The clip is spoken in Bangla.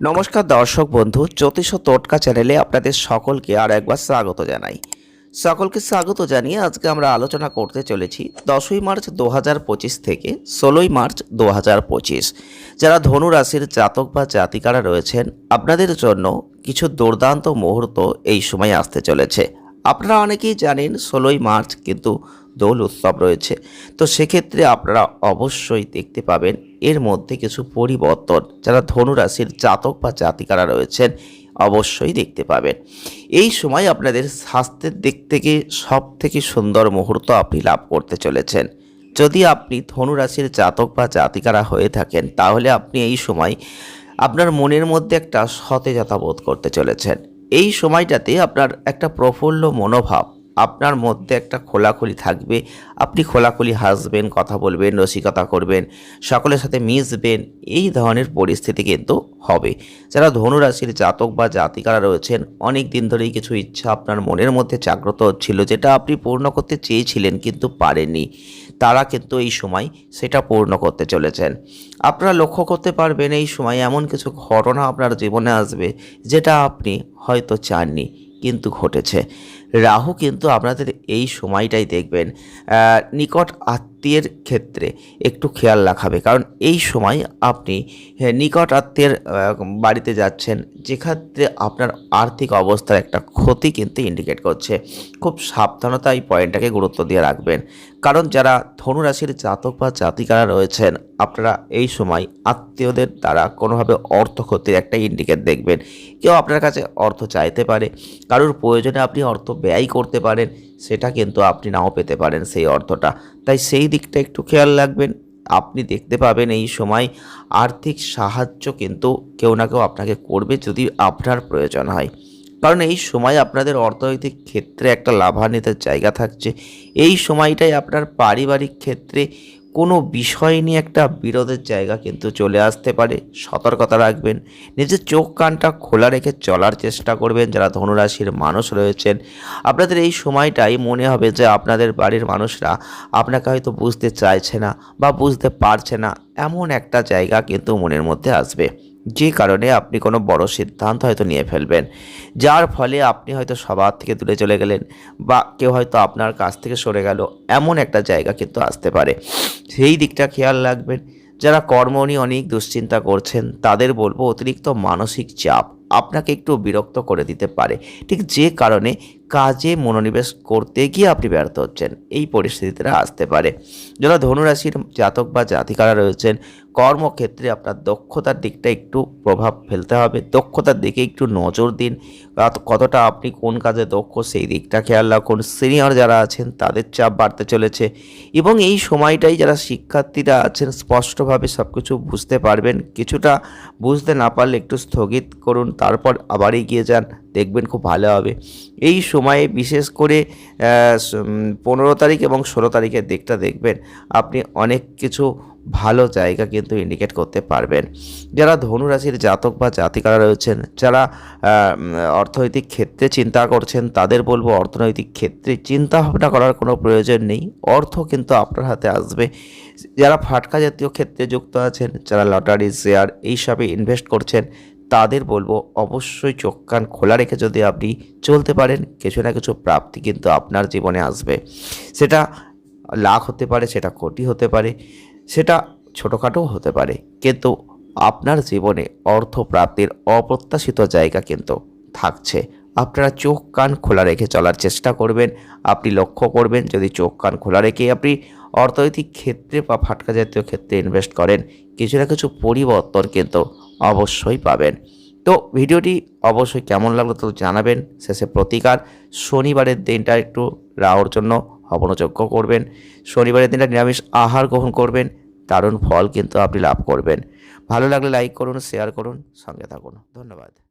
নমস্কার দর্শক বন্ধু, জ্যোতিষ টোটকা চ্যানেলে আপনাদের সকলকে আর একবার স্বাগত জানাই। সকলকে স্বাগত জানিয়ে আজকে আমরা আলোচনা করতে চলেছি দশই মার্চ দু থেকে ষোলোই মার্চ দু যারা ধনু রাশির জাতক বা জাতিকারা রয়েছেন, আপনাদের জন্য কিছু দুর্দান্ত মুহূর্ত এই সময় আসতে চলেছে। আপনারা অনেকেই জানেন ষোলোই মার্চ কিন্তু দোল উৎসব রয়েছে। তো সেক্ষেত্রে আপনারা অবশ্যই দেখতে পাবেন এর মধ্যে কিছু পরিবর্তন যারা ধনু রাশির জাতক বা জাতিকারা রয়েছেন অবশ্যই দেখতে পাবেন। এই সময় আপনাদের স্বাস্থ্যের দিক থেকে সব থেকে সুন্দর মুহূর্ত আপনি লাভ করতে চলেছেন। যদি আপনি ধনু রাশির জাতক বা জাতিকারা হয়ে থাকেন, তাহলে আপনি এই সময় আপনার মনের মধ্যে একটা সতেজতা বোধ করতে চলেছেন। এই সময়টাতে আপনার একটা প্রফুল্ল মনোভাব। আপনার মধ্যে একটা খোলাখুলি থাকবে। আপনি খোলাখুলি হাসবেন, কথা বলবেন, রসিকতা করবেন, সকলের সাথে মিশবেন, এই ধরনের পরিস্থিতি কিন্তু হবে। যারা ধনুরাশির জাতক বা জাতিকারা রয়েছেন অনেক দিন ধরেই কিছু ইচ্ছা আপনার মনের মধ্যে জাগ্রত হচ্ছিল, যেটা আপনি পূর্ণ করতে চেয়েছিলেন কিন্তু পারেননি। তারা কিন্তু এই সময় সেটা পূর্ণ করতে চলেছেন। আপনারা লক্ষ্য করতে পারবেন এই সময় এমন কিছু ঘটনা আপনার জীবনে আসবে, যেটা আপনি হয়তো চাননি, কিন্তু ঘটেছে। রাহু কিন্তু আপনাদের এই সময়টাই দেখবেন নিকট আত্মীয়ের ক্ষেত্রে একটু খেয়াল রাখাবে। কারণ এই সময় আপনি নিকট আত্মীয়ের বাড়িতে যাচ্ছেন যেক্ষেত্রে আপনার আর্থিক অবস্থার একটা ক্ষতি কিন্তু ইন্ডিকেট করছে। খুব সাবধানতা এই পয়েন্টটাকে গুরুত্ব দিয়ে রাখবেন। কারণ যারা ধনুরাশির জাতক বা জাতিকারা রয়েছেন, আপনারা এই সময় আত্মীয়দের দ্বারা কোনোভাবে অর্থ ক্ষতির একটা ইন্ডিকেট দেখবেন। কেউ আপনার কাছে অর্থ চাইতে পারে, কারোর প্রয়োজনে আপনি অর্থ ব্যয় করতে পারেন, সেটা কিন্তু আপনি নাও পেতে পারেন সেই অর্থটা। তাই সেই দিকটা একটু খেয়াল রাখবেন, আপনি দেখতে পাবেন এই সময় আর্থিক সাহায্য কিন্তু কেউ না কেউ আপনাকে করবে যদি আপনার প্রয়োজন হয়। কারণ এই সময় আপনাদের অর্থনৈতিক ক্ষেত্রে একটা লাভান্বিতের জায়গা থাকছে। এই সময়টাই আপনার পারিবারিক ক্ষেত্রে কোনো বিষয় নিয়ে একটা বিরোধের জায়গা কিন্তু চলে আসতে পারে। সতর্কতা রাখবেন। নিজের চোখ কানটা খোলা রেখে চলার চেষ্টা করবেন। যারা ধনুরাশির মানুষ রয়েছেন, আপনাদের এই সময়টাই মনে হবে যে আপনাদের বাড়ির মানুষরা আপনাকে হয়তো বুঝতে চাইছে না বা বুঝতে পারছে না। এমন একটা জায়গা কিন্তু মনের মধ্যে আসবে। যে কারণে আপনি কোনো বড় সিদ্ধান্ত হয়তো নিয়ে ফেলবেন। যার ফলে আপনি হয়তো সবার থেকে দূরে চলে গেলেন বা কেউ হয়তো আপনার কাছ থেকে সরে গেল, এমন একটা জায়গা কিন্তু আসতে পারে। সেই দিকটা খেয়াল রাখবেন, যারা কর্ম নিয়ে অনেক দুশ্চিন্তা করছেন, তাদের বলব অতিরিক্ত মানসিক চাপ আপনাকে একটু বিরক্ত করে দিতে পারে। ঠিক যে কারণে কাজে মনোনিবেশ করতে গিয়ে আপনি ব্যর্থ হচ্ছেন। এই পরিস্থিতিটা আসতে পারে। যারা ধনুরাশির জাতক বা জাতিকারা রয়েছেন, কর্মক্ষেত্রে আপনার দক্ষতার দিকটা একটু প্রভাব ফেলতে হবে। দক্ষতার দিকে একটু নজর দিন। কতটা আপনি কোন কাজে দক্ষ সেই দিকটা খেয়াল রাখুন। সিনিয়র যারা আছেন, তাদের চাপ বাড়তে চলেছে এবং এই সময়টাই যারা শিক্ষার্থীরা আছেন, স্পষ্টভাবে সব কিছু বুঝতে পারবেন। কিছুটা বুঝতে না পারলে একটু স্থগিত করুন, তারপর আবার এগিয়ে যান, দেখবেন খুব ভালো হবে। এই সময়ে বিশেষ করে পনেরো তারিখ এবং ষোলো তারিখের দিকটা দেখবেন, আপনি অনেক কিছু ভালো জায়গা কিন্তু ইন্ডিকেট করতে পারবেন। যারা ধনুরাশির জাতক বা জাতিকারা রয়েছেন, যারা অর্থনৈতিক ক্ষেত্রে চিন্তা করছেন, তাদের বলব অর্থনৈতিক ক্ষেত্রে চিন্তা ভাবনা করার কোনো প্রয়োজন নেই। অর্থ কিন্তু আপনার হাতে আসবে। যারা ফাটকা জাতীয় ক্ষেত্রে যুক্ত আছেন, যারা লটারি, শেয়ার এইসবে ইনভেস্ট করছেন তাদের বলব, অবশ্যই চোখ কান খোলা রেখে যদি আপনি চলতে পারেন, কিছু না কিছু প্রাপ্তি কিন্তু আপনার জীবনে আসবে। সেটা লাখ হতে পারে, সেটা কোটি হতে পারে, সেটা ছোটোখাটোও হতে পারে। কিন্তু আপনার জীবনে অর্থ প্রাপ্তির অপ্রত্যাশিত জায়গা কিন্তু থাকছে। আপনারা চোখ কান খোলা রেখে চলার চেষ্টা করবেন, আপনি লক্ষ্য করবেন, যদি চোখ কান খোলা রেখে আপনি অর্থনৈতিক ক্ষেত্রে বা ফাটকা জাতীয় ক্ষেত্রে ইনভেস্ট করেন, কিছু না কিছু পরিবর্তন কিন্তু অবশ্যই পাবেন। তো ভিডিওটি অবশ্যই কেমন লাগল তো জানাবেন। শেষে প্রতিকার। শনিবারের দিনটা একটু রাওর জন্য হবনযোগ্য করবেন। শনিবারের দিনটা নিরামিষ আহার গ্রহণ করবেন। দারুণ ফল কিন্তু আপনি লাভ করবেন। ভালো লাগলে লাইক করুন শেয়ার করুন, সঙ্গে থাকুন। ধন্যবাদ।